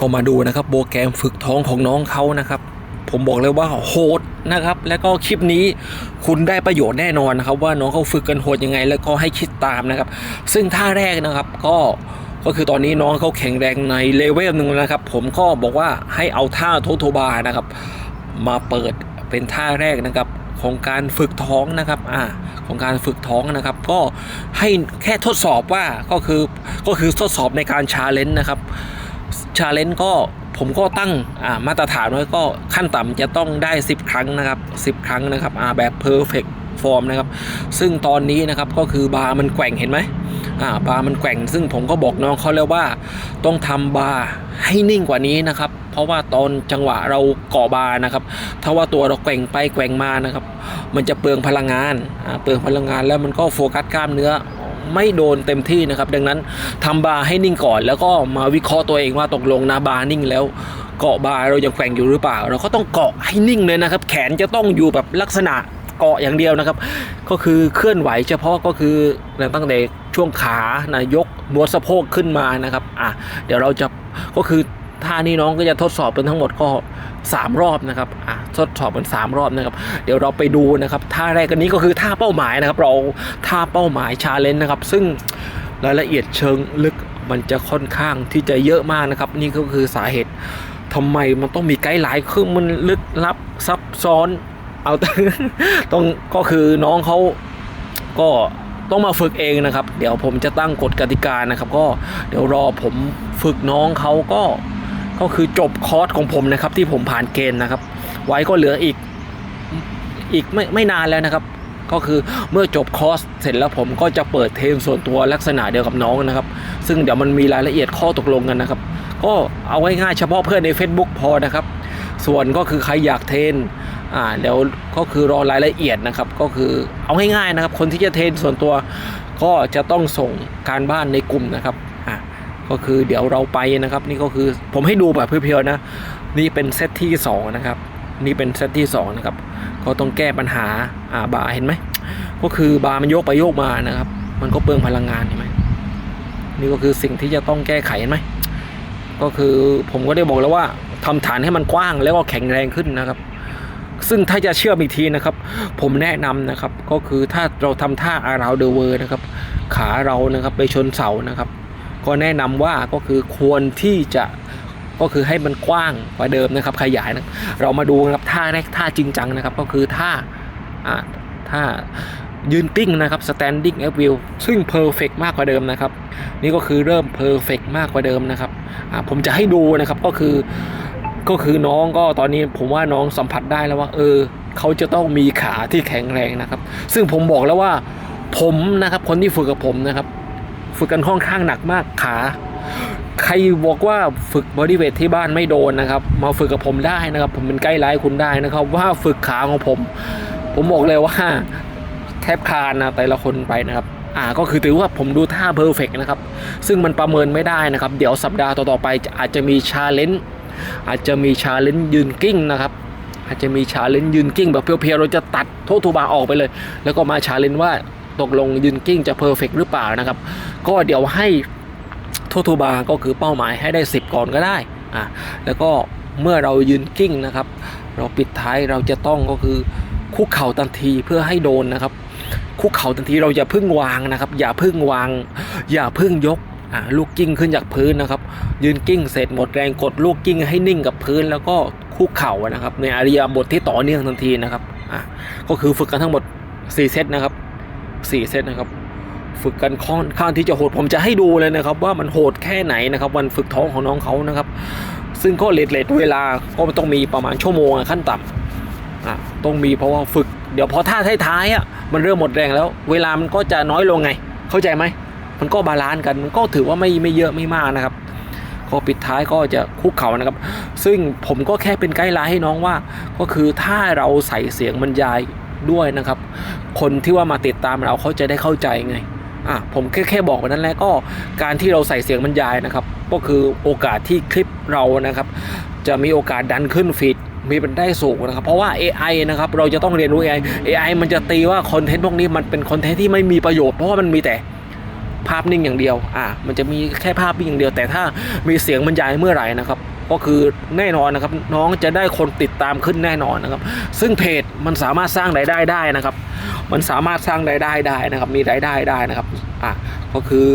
ก็มาดูนะครับโปรแกรมฝึกท้องของน้องเขานะครับ ผมบอกเลยว่าโหดนะครับ แล้วก็คลิปนี้คุณได้ประโยชน์แน่นอนนะครับ ว่าน้องเขาฝึกกันโหดยังไง แล้วก็ให้คิดตามนะครับ ซึ่งท่าแรกนะครับก็ก็คือตอนนี้น้องเขาแข็งแรงในเลเวลหนึ่งนะครับ ผมก็บอกว่าให้เอาท่าโทโทบานะครับ มาเปิดเป็นท่าแรกนะครับของการฝึกท้องนะครับ อ่า ของการฝึกท้องนะครับ ก็ให้แค่ทดสอบว่าก็คือก็คือทดสอบในการชาเลนจ์นะครับ ชาเลนจ์ก็ผมก็ตั้งมาตรฐานไว้ก็ขั้นต่ำจะต้องได้ 10 ครั้งนะครับ 10 ครั้งนะครับอ่าแบบ perfect form นะครับ ซึ่งตอนนี้นะครับก็คือบาร์มันแกว่งเห็นไหมาบาร์มันแกว่ง ซึ่งผมก็บอกน้องเขาแล้วว่า ต้องทำบาร์ให้นิ่งกว่านี้นะครับ เพราะว่าตอนจังหวะเราเกาะบาร์นะครับ ถ้าว่าตัวเราแกว่งไปแกว่งมานะครับ มันจะเปลืองพลังงานเปลืองพลังงานแล้วมันก็โฟกัสกล้ามเนื้อ ไม่โดนเต็มที่นะครับ ดังนั้นทำบาร์ให้นิ่งก่อน แล้วก็มาวิเคราะห์ตัวเองว่าตกลงนะบาร์นิ่งแล้วเกาะบาร์เรายังแกว่งอยู่หรือเปล่า เราก็ต้องเกาะให้นิ่งเลยนะครับ แขนจะต้องอยู่แบบลักษณะเกาะอย่างเดียวนะครับ ก็คือเคลื่อนไหวเฉพาะก็คือตั้งแต่ช่วงขานะยกนวดสะโพกขึ้นมานะครับอะเดี๋ยวเราจะก็คือ ท่านี้น้องก็จะทดสอบเป็นทั้งหมดก็ 3 รอบนะครับอะทดสอบเป็น 3 รอบนะครับ เดี๋ยวเราไปดูนะครับท่าแรกอันนี้ก็คือท่าเป้าหมายนะครับ เราท่าเป้าหมายชาเลนจ์นะครับ ซึ่งรายละเอียดเชิงลึกมันจะค่อนข้างที่จะเยอะมากนะครับ นี่ก็คือสาเหตุทำไมมันต้องมีไกด์ไลน์คือมันลึกลับซับซ้อนเอาต้องก็คือน้องเขาก็ต้องมาฝึกเองนะครับ เดี๋ยวผมจะตั้งกฎกติกานะครับ ก็เดี๋ยวรอผมฝึกน้องเขาก็ ก็คือจบคอร์สของผมนะครับ ที่ผมผ่านเกณฑ์นะครับ ไว้ก็เหลืออีกอีกไม่ไม่นานแล้วนะครับ ก็คือเมื่อจบคอร์สเสร็จแล้วผมก็จะเปิดเทรนส่วนตัวลักษณะเดียวกับน้องนะครับ ซึ่งเดี๋ยวมันมีรายละเอียดข้อตกลงกันนะครับ ก็เอาไว้ง่ายๆเฉพาะเพื่อนใน Facebook พอนะครับ ส่วนก็คือใครอยากเทนอ่าเดี๋ยวก็คือรอรายละเอียดนะครับ ก็คือเอาง่ายๆนะครับ คนที่จะเทนส่วนตัวก็จะต้องส่งการบ้านในกลุ่มนะครับ ก็คือเดี๋ยวเราไปนะครับ นี่ก็คือผมให้ดูแบบเพียวๆนะ นี่เป็นเซตที่สองนะครับ นี่เป็นเซตที่สองนะครับ ก็ต้องแก้ปัญหาอ่าบาเห็นไหมก็คือบามันโยกไปโยกมานะครับ มันก็เปลืองพลังงานเห็นไหมนี่ก็คือสิ่งที่จะต้องแก้ไขเห็นไหมก็คือผมก็ได้บอกแล้วว่าทำฐานให้มันกว้างแล้วก็แข็งแรงขึ้นนะครับ ซึ่งถ้าจะเชื่อมอีกทีนะครับ ผมแนะนำนะครับ ก็คือถ้าเราทำท่าอาราวเดเวอร์นะครับ ขาเรานะครับไปชนเสานะครับ ก็แนะนำว่าก็คือควรที่จะก็คือให้มันกว้างกว่าเดิมนะครับ ขยายนะเรามาดูนะครับท่าแรกท่าจริงจังนะครับ ก็คือท่าอ่าท่ายืนติ้งนะครับ standing up view ซึ่ง perfect มากกว่าเดิมนะครับ นี่ก็คือเริ่ม perfect มากกว่าเดิมนะครับผมจะให้ดูนะครับก็คือก็คือน้องก็ตอนนี้ผมว่าน้องสัมผัสได้แล้วว่า เออ เขาจะต้องมีขาที่แข็งแรงนะครับ ซึ่งผมบอกแล้วว่าผมนะครับคนที่ฝึกกับผมนะครับ ฝึกกันค่อนข้างหนักมากขาใครบอกว่าฝึกบอดี้เวทที่บ้านไม่โดนนะครับ มาฝึกกับผมได้นะครับ ผมเป็นไกด์ไลน์คุณได้นะครับ ว่าฝึกขาของผม ผมบอกเลยว่าแทบคานนะแต่ละคนไปนะครับอ่าก็คือถือว่าผมดูท่าเพอร์เฟกนะครับ ซึ่งมันประเมินไม่ได้นะครับ เดี๋ยวสัปดาห์ต่อๆไปอาจจะมีชาเลนจ์อาจจะมีชาเลนจ์ยืนกิ้งนะครับ อาจจะมีชาเลนจ์ยืนกิ้งแบบเพียวๆเราจะตัดโทษทูบาออกไปเลย แล้วก็มาชาเลนจ์ว่า ตกลงยืนกิ้งจะเพอร์เฟกหรือเปล่านะครับ ก็เดี๋ยวให้ทษทูบาก็คือเป้าหมายให้ได้ 10 ก่อนก็ได้อ่าแล้วก็เมื่อเรายืนกิ้งนะครับ เราปิดท้ายเราจะต้องก็คือคุกเข่าทันทีเพื่อให้โดนนะครับ คุกเข่าทันทีเราอย่าพึ่งวางนะครับ อย่าพึ่งวาง อย่าพึ่งยกอ่าลูกกิ้งขึ้นจากพื้นนะครับ ยืนกิ้งเสร็จหมดแรงกดลูกกิ้งให้นิ่งกับพื้น แล้วก็คุกเข่านะครับ ในอริยาบทที่ต่อเนื่องทันทีนะครับอ่าก็คือฝึกกันทั้งหมด 4 เซตนะครับ 4 เซตนะครับ ฝึกกันค่อนข้างที่จะโหดผมจะให้ดูเลยนะครับ ว่ามันโหดแค่ไหนนะครับ วันฝึกท้องของน้องเขานะครับ ซึ่งก็เลทเลทเวลาก็ต้องมีประมาณชั่วโมงอะขั้นต่ำอะต้องมีเพราะว่าฝึกเดี๋ยวพอท่าท้ายๆอะมันเริ่มหมดแรงแล้ว เวลามันก็จะน้อยลงไง เข้าใจไหมมันก็บาลานซ์กันมันก็ถือว่าไม่ไม่เยอะไม่มากนะครับก็ปิดท้ายก็จะคุกเข่านะครับ ซึ่งผมก็แค่เป็นไกด์ไลน์ให้น้องว่า ก็คือถ้าเราใส่เสียงบรรยาย ด้วยนะครับ คนที่ว่ามาติดตามเราเขาจะได้เข้าใจไงอะผมแค่แค่บอกไปนั้นแหละก็การที่เราใส่เสียงบรรยายนะครับ ก็คือโอกาสที่คลิปเรานะครับ จะมีโอกาสดันขึ้นฟีดมีเป็นได้สูงนะครับ เพราะว่า AI นะครับเราจะต้องเรียนรู้ AI AI มันจะตีว่าคอนเทนต์พวกนี้มันเป็นคอนเทนต์ที่ไม่มีประโยชน์เพราะว่ามันมีแต่ภาพนิ่งอย่างเดียว อ่ามันจะมีแค่ภาพนิ่งอย่างเดียว แต่ถ้ามีเสียงบรรยายเมื่อไหร่นะครับ ก็คือแน่นอนนะครับ น้องจะได้คนติดตามขึ้นแน่นอนนะครับ ซึ่งเพจมันสามารถสร้างรายได้ได้นะครับ มันสามารถสร้างรายได้ได้นะครับ มีรายได้ได้นะครับอะก็คือ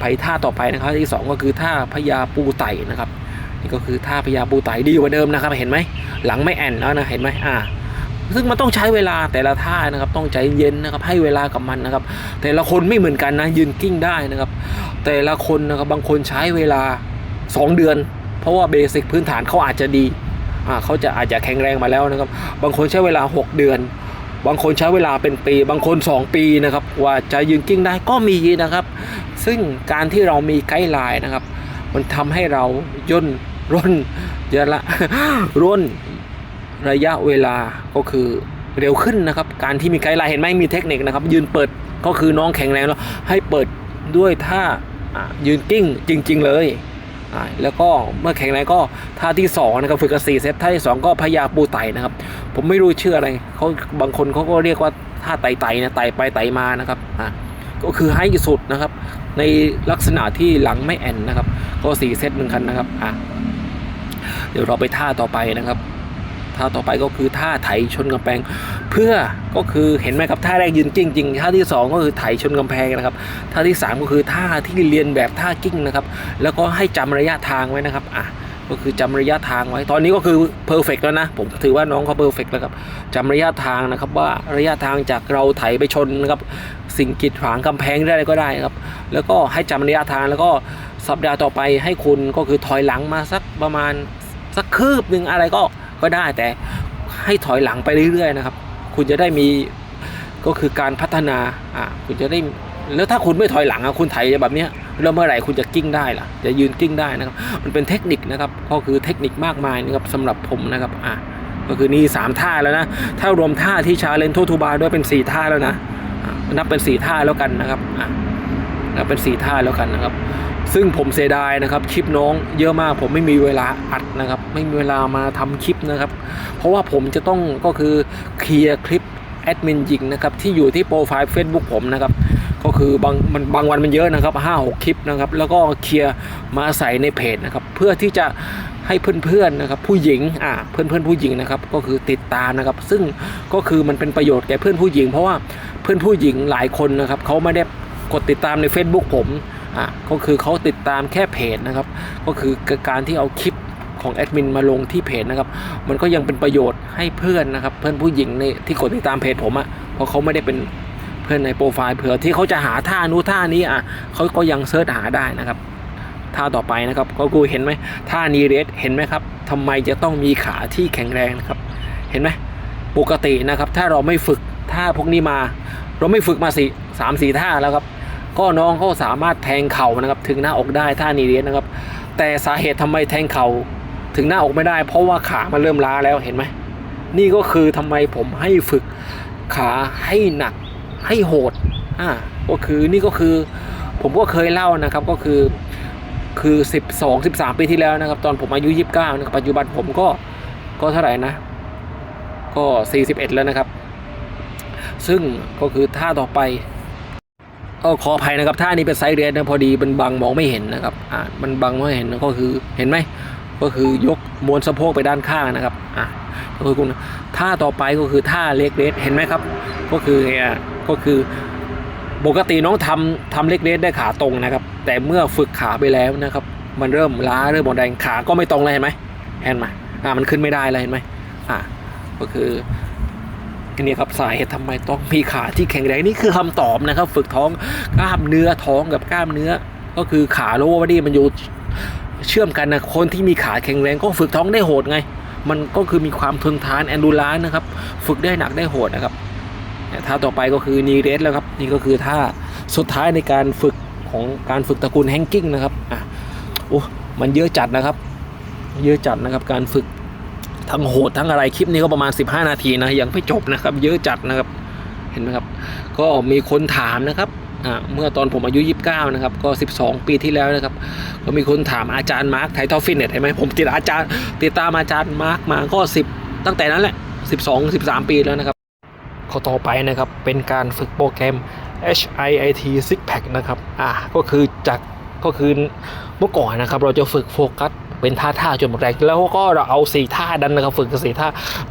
ไปท่าต่อไปนะครับ ที่สองก็คือท่าพญาปูไตนะครับนี่ก็คือท่าพญาปูไตดีกว่าเดิมนะครับ เห็นไหมหลังไม่แอนแล้วนะเห็นไหมอ่าซึ่งมันต้องใช้เวลาแต่ละท่านะครับ ต้องใจเย็นนะครับ ให้เวลากับมันนะครับ แต่ละคนไม่เหมือนกันนะยืนกิ้งได้นะครับ แต่ละคนนะครับบางคนใช้เวลา 2 เดือน ราะว่าเบสิกพื้นฐานเขาอาจจะดีเขาจะอาจจะแข็งแรงมาแล้วนะครับ บางคนใช้เวลา 6 เดือน บางคนใช้เวลาเป็นปี บางคน 2 ปีนะครับ ว่าจะยืนกิ้งได้ก็มีนะครับ ซึ่งการที่เรามีไกด์ไลน์นะครับ มันทำให้เราย่นร่นเยอะละร่นระยะเวลาก็คือเร็วขึ้นนะครับ การที่มีไกด์ไลน์เห็นไหมมีเทคนิคนะครับ ยืนเปิดก็คือน้องแข็งแรงแล้วให้เปิดด้วยท่ายืนกิ้งจริง ๆ เลย แล้วก็เมื่อแข็งแรงก็ท่าที่สองนะครับฝึกกับสี่เซตท่าที่สองก็พยาปูไตนะครับ ผมไม่รู้ชื่ออะไรเขาบางคนเขาก็เรียกว่าท่าไตไตนะไตไปไตมานะครับอะก็คือให้สุดนะครับ ในลักษณะที่หลังไม่แอนนะครับ ก็สี่เซตเหมือนกันนะครับอะเดี๋ยวเราไปท่าต่อไปนะครับ ท่าต่อไปก็คือท่าไถชนกำแพง เพื่อก็คือเห็นไหมครับท่าแรกยืนกิ้งจริงท่าที่สองก็คือไถชนกำแพงนะครับท่าที่สามก็คือท่าที่เรียนแบบท่ากิ้งนะครับแล้วก็ให้จำระยะทางไว้นะครับอะก็คือจำระยะทางไว้ ตอนนี้ก็คือเพอร์เฟกแล้วนะ ผมถือว่าน้องเขาเพอร์เฟกแล้วครับจำระยะทางนะครับว่าระยะทางจากเราไถไปชนนะครับ สิ่งกีดขวางกำแพงได้ก็ได้ครับ แล้วก็ให้จำระยะทางแล้วก็สัปดาห์ต่อไปให้คุณก็คือถอยหลังมาสักประมาณสักคืบหนึ่งอะไรก็ ก็ได้แต่ให้ถอยหลังไปเรื่อยๆนะครับ คุณจะได้มีก็คือการพัฒนาอ่าคุณจะได้แล้วถ้าคุณไม่ถอยหลังอะคุณไถแบบเนี้ยแล้วเมื่อไหร่คุณจะกิ้งได้ล่ะ จะยืนกิ้งได้นะครับ มันเป็นเทคนิคนะครับ ก็คือเทคนิคมากมายนะครับสำหรับผมนะครับอะก็คือนี่สามท่าแล้วนะ ถ้ารวมท่าที่ชาเลนโททูบาด้วยเป็นสี่ท่าแล้วนะนับเป็นสี่ท่าแล้วกันนะครับอะนับเป็นสี่ท่าแล้วกันนะครับ ซึ่งผมเสียดายนะครับคลิปน้องเยอะมาก ผมไม่มีเวลาอัดนะครับ ไม่มีเวลามาทำคลิปนะครับ เพราะว่าผมจะต้องก็คือเคลียร์คลิปแอดมินหญิงนะครับที่อยู่ที่โปรไฟล์ Facebook ผมนะครับก็คือบางมันบางวันมันเยอะนะครับห้าหกคลิปนะครับแล้วก็เคลียร์มาใส่ในเพจนะครับเพื่อที่จะให้เพื่อนๆนะครับผู้หญิงอ่าเพื่อนๆผู้หญิงนะครับก็คือติดตามนะครับ ซึ่งก็คือมันเป็นประโยชน์แก่เพื่อนผู้หญิง เพราะว่าเพื่อนผู้หญิงหลายคนนะครับเขาไม่ได้กดติดตามใน Facebook ผม อ่าก็คือเขาติดตามแค่เพจนะครับ ก็คือการที่เอาคลิปของแอดมินมาลงที่เพจนะครับ มันก็ยังเป็นประโยชน์ให้เพื่อนนะครับ เพื่อนผู้หญิงในที่กดติดตามเพจผมอะเพราะเขาไม่ได้เป็นเพื่อนในโปรไฟล์เผื่อที่เขาจะหาท่านู้นท่านี้อะเขาก็ยังเสิร์ชหาได้นะครับท่าต่อไปนะครับก็กูเห็นไหมท่านีเรสเห็นไหมครับทำไมจะต้องมีขาที่แข็งแรงนะครับ เห็นไหมปกตินะครับ ถ้าเราไม่ฝึกท่าพวกนี้มา เราไม่ฝึกมาสี่สามสี่ท่าแล้วครับ ก็น้องเขาสามารถแทงเข่านะครับถึงหน้าอกได้ท่านีเรสนะครับ แต่สาเหตุทำไมแทงเข่าถึงหน้าอกไม่ได้ เพราะว่าขามันเริ่มล้าแล้วเห็นไหมนี่ก็คือทำไมผมให้ฝึกขาให้หนักให้โหดอ่าก็คือนี่ก็คือผมก็เคยเล่านะครับก็คือคือ 12 13 ปีที่แล้วนะครับ ตอนผมอายุ 29นะครับปัจจุบันผมก็ก็เท่าไหร่นะ ก็ 41 แล้วนะครับ ซึ่งก็คือท่าต่อไป ก็ขออภัยนะครับท่านี้เป็นไซเรียนนะพอดีมันบังมองไม่เห็นนะครับอ่ามันบังไม่เห็นก็คือเห็นไหมก็คือยกมวลสะโพกไปด้านข้างนะครับอะก็คือคุณท่าต่อไปก็คือท่าเล็กเลสเห็นไหมครับ ก็คืออะก็คือปกติน้องทำทำเล็กเลสได้ขาตรงนะครับ แต่เมื่อฝึกขาไปแล้วนะครับ มันเริ่มล้าเริ่มหมดแรงขาก็ไม่ตรงเลยเห็นไหมเห็นไหมอ่ามันขึ้นไม่ได้เลยเห็นไหมอ่าก็คือ นี่ครับสาเหตุทำไมต้องมีขาที่แข็งแรงนี่คือคำตอบนะครับ ฝึกท้องกล้ามเนื้อท้องกับกล้ามเนื้อ ก็คือขาโลวาดี้มันอยู่เชื่อมกันนะคนที่มีขาแข็งแรงก็ฝึกท้องได้โหดไง มันก็คือมีความทนทานแอนดูรานนะครับ ฝึกได้หนักได้โหดนะครับท่าต่อไปก็คือนีเรสแล้วครับ นี่ก็คือท่าสุดท้ายในการฝึกของการฝึกตระกูลแฮงกิ้งนะครับอะโอ้มันเยอะจัดนะครับ เยอะจัดนะครับการฝึก ทั้งโหดทั้งอะไรคลิปนี้ก็ประมาณ 15 นาทีนะยังไม่จบนะครับ เยอะจัดนะครับเห็นไหมครับ ก็มีคนถามนะครับเมื่อตอนผมอายุ 29 นะครับ ก็ 12 ปีที่แล้วนะครับ ก็มีคนถามอาจารย์มาร์คไททอฟฟินเนตเห็นไหมผมติดอาจารย์ติดตามอาจารย์มาร์คมาก็ 10 ตั้งแต่นั้นแหละ 12 13 ปีแล้วนะครับข้อต่อไปนะครับเป็นการฝึกโปรแกรม HIIT Six Pack นะครับอ่าก็คือจากก็คือเมื่อก่อนนะครับ เราจะฝึกโฟกัส เป็นท่าท่าจนหมดแรงแล้วก็เราเอาสี่ท่าดันนะครับฝึกกับสี่ท่า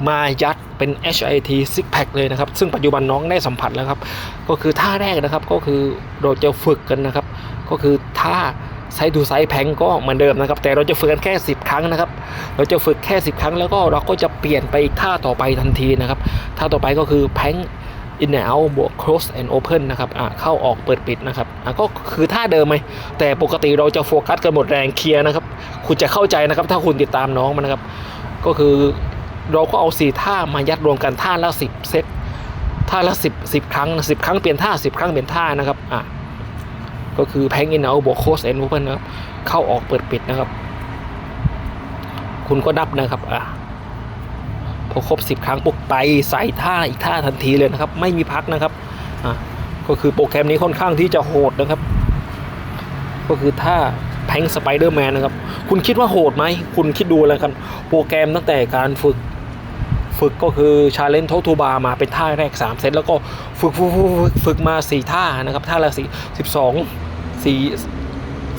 มายัดเป็น HIT Six Pack เลยนะครับ ซึ่งปัจจุบันน้องได้สัมผัสแล้วครับ ก็คือท่าแรกนะครับก็คือเราจะฝึกกันนะครับ ก็คือท่าไซด์ทูไซด์แพงก็เหมือนเดิมนะครับ แต่เราจะฝึกกันแค่ 10 ครั้งนะครับ เราจะฝึกแค่ 10 ครั้งแล้วก็เราก็จะเปลี่ยนไปอีกท่าต่อไปทันทีนะครับท่าต่อไปก็คือแพง in and out บวก close and open นะครับอะเข้าออกเปิดปิดนะครับอะก็คือท่าเดิมไหมแต่ปกติเราจะโฟกัสกันหมดแรงเคลียร์นะครับ คุณจะเข้าใจนะครับถ้าคุณติดตามน้องมันนะครับ ก็คือเราก็เอาสี่ท่ามายัดรวมกันท่าละสิบเซตท่าละสิบสิบครั้งสิบครั้งเปลี่ยนท่าสิบครั้งเปลี่ยนท่านะครับอะก็คือแพง in and out บวก close and open นะครับ เข้าออกเปิดปิดนะครับ คุณก็นับนะครับอะ พอครบ 10 ครั้งปุ๊บไปใส่ท่าอีกท่าทันทีเลยนะครับ ไม่มีพักนะครับอะก็คือโปรแกรมนี้ค่อนข้างที่จะโหดนะครับ ก็คือท่าแพงสไปเดอร์แมนนะครับ คุณคิดว่าโหดไหม คุณคิดดูแล้วกัน โปรแกรมตั้งแต่การฝึก ฝึกก็คือชาเลนจ์โททูบามาเป็นท่าแรก 3 เซตแล้วก็ฝึกฝึกฝึกฝึกมา 4 ท่านะครับ ท่าละสี่สิบสองสี่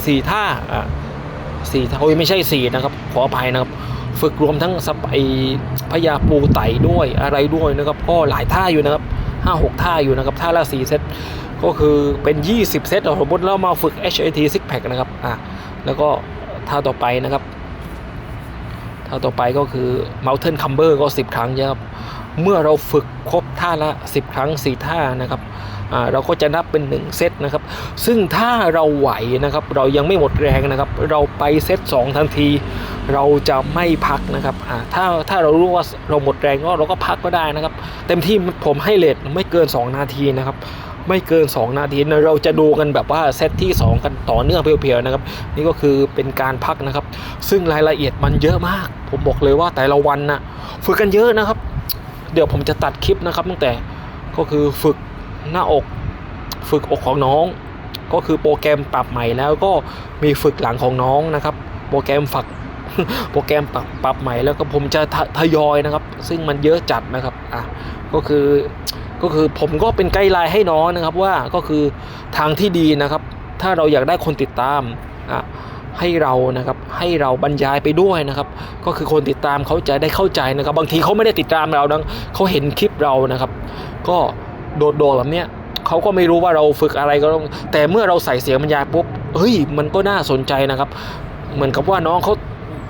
สี่ท่าอะสี่ท่าโอ้ยไม่ใช่สี่นะครับ ขออภัยนะครับ ฝึกรวมทั้งสไปพยาปูไต่ด้วยอะไรด้วยนะครับก็หลายท่าอยู่นะครับห้าหกท่าอยู่นะครับท่าละสี่เซตก็คือเป็น 20 เซตสมมติเรามาฝึก HIT Six Pack นะครับอะแล้วก็ท่าต่อไปนะครับท่าต่อไปก็คือ Mountain Climber ก็ 10 ครั้งนะครับ เมื่อเราฝึกครบท่าละ 10 ครั้ง 4 ท่านะครับเราก็จะนับเป็น 1 เซตนะครับ ซึ่งถ้าเราไหวนะครับ เรายังไม่หมดแรงนะครับ เราไปเซต2ทันที เราจะไม่พักนะครับถ้าถ้าเรารู้ว่าเราหมดแรงก็เราก็พักก็ได้นะครับ เต็มที่ผมให้เลทไม่เกิน 2 นาทีนะครับ ไม่เกิน 2 นาทีนะเราจะดูกันแบบว่าเซตที่ 2 กันต่อเนื่องเพียวๆนะครับ นี่ก็คือเป็นการพักนะครับ ซึ่งรายละเอียดมันเยอะมาก ผมบอกเลยว่าแต่ละวันนะฝึกกันเยอะนะครับ เดี๋ยวผมจะตัดคลิปนะครับ ตั้งแต่ก็คือฝึกหน้าอก ฝึกอกของน้อง ก็คือโปรแกรมปรับใหม่แล้วก็มีฝึกหลังของน้องนะครับ โปรแกรมฝักโปรแกรมปรับปรับใหม่แล้วก็ผมจะททยอยนะครับ ซึ่งมันเยอะจัดนะครับอะก็คือก็คือผมก็เป็นไกด์ไลน์ให้น้องนะครับว่าก็คือทางที่ดีนะครับ ถ้าเราอยากได้คนติดตามอะ ให้เรานะครับให้เราบรรยายไปด้วยนะครับ ก็คือคนติดตามเขาจะได้เข้าใจนะครับ บางทีเขาไม่ได้ติดตามเรานะเขาเห็นคลิปเรานะครับ ก็โดดๆแบบเนี้ยเขาก็ไม่รู้ว่าเราฝึกอะไรก็ต้องแต่เมื่อเราใส่เสียงบรรยายปุ๊บเฮ้ยมันก็น่าสนใจนะครับ เหมือนกับว่าน้องเขา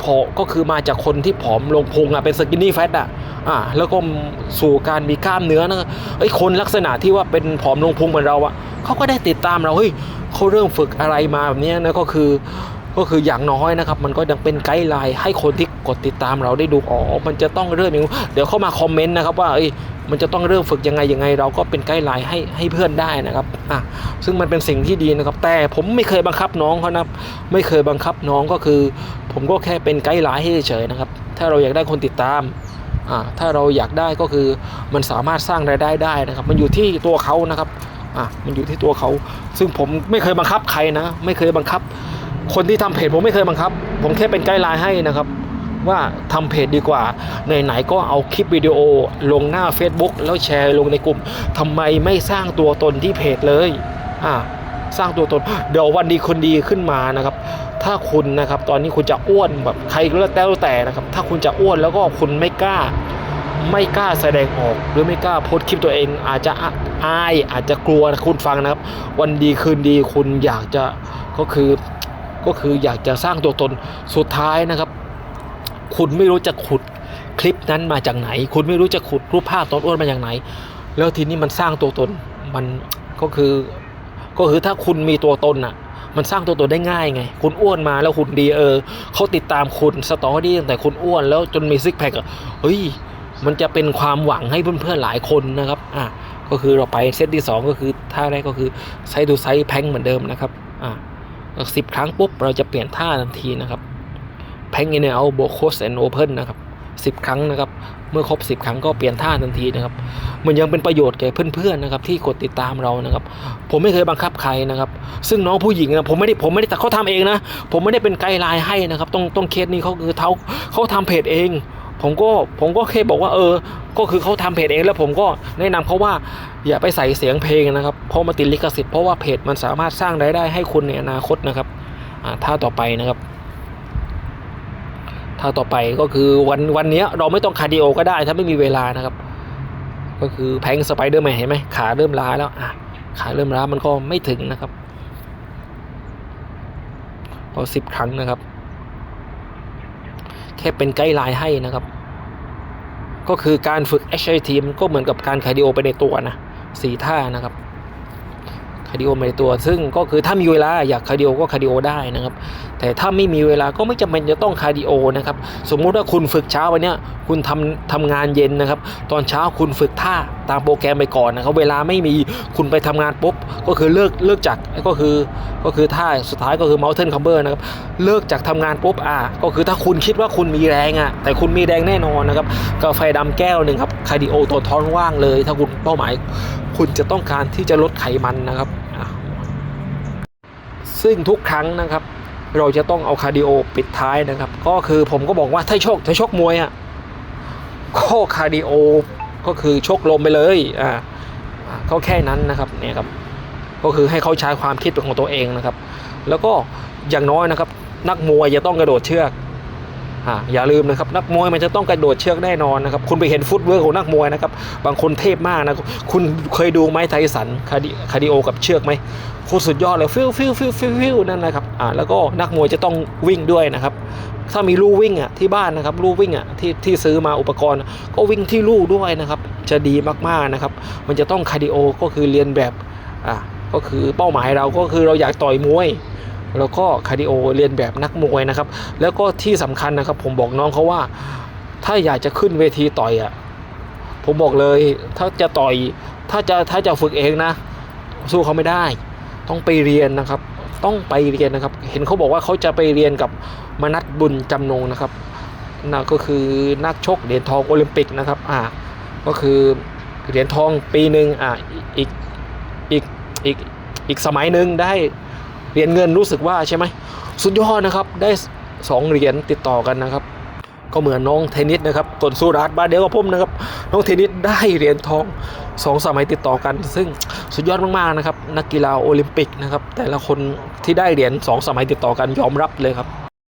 ผอก็คือมาจากคนที่ผอมลงพุงอะเป็นสกินนี่แฟตอะอ่าแล้วก็สู่การมีกล้ามเนื้อนะเอ้คนลักษณะที่ว่าเป็นผอมลงพุงเหมือนเราอะเขาก็ได้ติดตามเราเฮ้ยเขาเริ่มฝึกอะไรมาแบบนี้นะก็คือ ก็คืออย่างน้อยนะครับ มันก็ยังเป็นไกด์ไลน์ให้คนที่กดติดตามเราได้ดูอ๋อมันจะต้องเริ่มอย่างนี้เดี๋ยวเข้ามาคอมเมนต์นะครับว่าเอ้ยมันจะต้องเริ่มฝึกยังไงยังไง เราก็เป็นไกด์ไลน์ให้ให้เพื่อนได้นะครับอะซึ่งมันเป็นสิ่งที่ดีนะครับ แต่ผมไม่เคยบังคับน้องเขานะไม่เคยบังคับน้องก็คือ ผมก็แค่เป็นไกด์ไลน์ให้เฉยๆนะครับ ถ้าเราอยากได้คนติดตามอ่าถ้าเราอยากได้ก็คือมันสามารถสร้างรายได้ได้นะครับ มันอยู่ที่ตัวเขานะครับอะมันอยู่ที่ตัวเขา ซึ่งผมไม่เคยบังคับใครนะ ไม่เคยบังคับ คนที่ทำเพจผมไม่เคยบังคับ ผมแค่เป็นไกด์ไลน์ให้นะครับ ว่าทำเพจดีกว่าไหนๆก็เอาคลิปวิดีโอลงหน้า Facebook แล้วแชร์ลงในกลุ่มทำไมไม่สร้างตัวตนที่เพจเลยอ่าสร้างตัวตนเดี๋ยววันดีคนดีขึ้นมานะครับ ถ้าคุณนะครับตอนนี้คุณจะอ้วนแบบใครก็แล้วแต่แต่นะครับ ถ้าคุณจะอ้วนแล้วก็คุณไม่กล้า ไม่กล้าแสดงออก หรือไม่กล้าโพสต์คลิปตัวเอง อาจจะอายอาจจะกลัวคุณฟังนะครับ วันดีคืนดีคุณอยากจะก็คือ ก็คืออยากจะสร้างตัวตนสุดท้ายนะครับ คุณไม่รู้จะขุดคลิปนั้นมาจากไหน คุณไม่รู้จะขุดรูปภาพตอนอ้วนมาจากไหน แล้วทีนี้มันสร้างตัวตนมันก็คือก็คือถ้าคุณมีตัวตนอะ มันสร้างตัวตนได้ง่ายไง คุณอ้วนมาแล้วหุ่นดีเออเขาติดตามคุณสตอรี่ตั้งแต่คุณอ้วนแล้วจนมีซิกแพคอะเฮ้ยมันจะเป็นความหวังให้เพื่อนๆหลายคนนะครับอะก็คือเราไปเซตที่สองก็คือท่าแรกก็คือไซด์ดูไซด์แพงเหมือนเดิมนะครับอะ สิบครั้งปุ๊บเราจะเปลี่ยนท่าทันทีนะครับแพงอินเอาโบโคสแอนโอเพนนะครับสิบครั้งนะครับ เมื่อครบ10ครั้งก็เปลี่ยนท่าทันทีนะครับ มันยังเป็นประโยชน์แก่เพื่อนๆนะครับ ที่กดติดตามเรานะครับ ผมไม่เคยบังคับใครนะครับ ซึ่งน้องผู้หญิงนะผมไม่ได้ผมไม่ได้แต่เขาทำเองนะ ผมไม่ได้เป็นไกด์ไลน์ให้นะครับ ต้องต้องเคสนี้เขาคือเขาเขาทำเพจเอง ผมก็ผมก็แค่บอกว่า เออ ก็คือเขาทำเพจเองแล้วผมก็แนะนำเขาว่าอย่าไปใส่เสียงเพลงนะครับเพราะมาติดลิขสิทธิ์เพราะว่าเพจมันสามารถสร้างรายได้ให้คุณในอนาคตนะครับอ่าถ้าต่อไปนะครับถ้าต่อไปก็คือวันวันนี้เราไม่ต้องคาร์ดิโอก็ได้ถ้าไม่มีเวลานะครับ ก็คือแพงสไปเดอร์แมนเห็นไหมขาเริ่มล้าแล้วอะขาเริ่มล้ามันก็ไม่ถึงนะครับพอสิบครั้งนะครับ แค่เป็นไกด์ไลน์ให้นะครับ ก็คือการฝึก HIT มันก็เหมือนกับการคาร์ดิโอไปในตัวนะสี่ท่านะครับ คาร์ดิโอไปในตัว ซึ่งก็คือถ้ามีเวลาอยากคาร์ดิโอก็คาร์ดิโอได้นะครับ แต่ถ้าไม่มีเวลาก็ไม่จำเป็นจะต้องคาร์ดิโอนะครับ สมมุติว่าคุณฝึกเช้าวันนี้คุณทำทำงานเย็นนะครับ ตอนเช้าคุณฝึกท่าตามโปรแกรมไปก่อนนะครับ เวลาไม่มีคุณไปทำงานปุ๊บก็คือเลิกเลิกจากก็คือก็คือท่าสุดท้ายก็คือ mountain climber นะครับ เลิกจากทำงานปุ๊บอะก็คือถ้าคุณคิดว่าคุณมีแรงอะแต่คุณมีแรงแน่นอนนะครับกาแฟดำแก้วหนึ่งครับคาร์ดิโอตัวท้องว่างเลย ถ้าคุณเป้าหมาย คุณจะต้องการที่จะลดไขมันนะครับ ซึ่งทุกครั้งนะครับ เราจะต้องเอาคาร์ดิโอปิดท้ายนะครับ ก็คือผมก็บอกว่าถ้าชกถ้าชกมวยอะก็คาร์ดิโอก็คือชกลมไปเลยอ่าเขาแค่นั้นนะครับเนี่ยครับก็คือให้เขาใช้ความคิดของตัวเองนะครับ แล้วก็อย่างน้อยนะครับ นักมวยจะต้องกระโดดเชือก อย่าลืมนะครับนักมวยมันจะต้องกระโดดเชือกแน่นอนนะครับคุณไปเห็นฟุตเวิร์กของนักมวยนะครับบางคนเทพมากนะคุณเคยดูไหมไทสันคาร์ดิคาดิโอกับเชือกไหมโคตรสุดยอดเลยฟิวฟิวฟิวฟิวฟิวนั่นนะครับอ่าแล้วก็นักมวยจะต้องวิ่งด้วยนะครับถ้ามีลู่วิ่งอะที่บ้านนะครับลู่วิ่งอะที่ที่ซื้อมาอุปกรณ์ก็วิ่งที่ลู่ด้วยนะครับจะดีมากๆนะครับมันจะต้องคาร์ดิโอก็คือเรียนแบบอ่าก็คือเป้าหมายเราก็คือเราอยากต่อยมวย แล้วก็คาร์ดิโอเรียนแบบนักมวยนะครับ แล้วก็ที่สำคัญนะครับ ผมบอกน้องเขาว่า ถ้าอยากจะขึ้นเวทีต่อยอะผมบอกเลยถ้าจะต่อย ถ้าจะถ้าจะฝึกเองนะ สู้เขาไม่ได้ ต้องไปเรียนนะครับ ต้องไปเรียนนะครับ เห็นเขาบอกว่าเขาจะไปเรียนกับมนัทบุญจำนงนะครับนั่นก็คือนักชกเหรียญทองโอลิมปิกนะครับอ่าก็คือเหรียญทองปีหนึ่งอ่าอีกอีกอีกอีกสมัยหนึ่งได้ เหรียญเงินรู้สึกว่าใช่ไหมสุดยอดนะครับได้สองเหรียญติดต่อกันนะครับ ก็เหมือนน้องเทนนิสนะครับกนสุรัตน์บ้านเดียวกับผมนะครับ น้องเทนนิสได้เหรียญทองสองสมัยติดต่อกัน ซึ่งสุดยอดมากๆนะครับ นักกีฬาโอลิมปิกนะครับแต่ละคนที่ได้เหรียญสองสมัยติดต่อกันยอมรับเลยครับ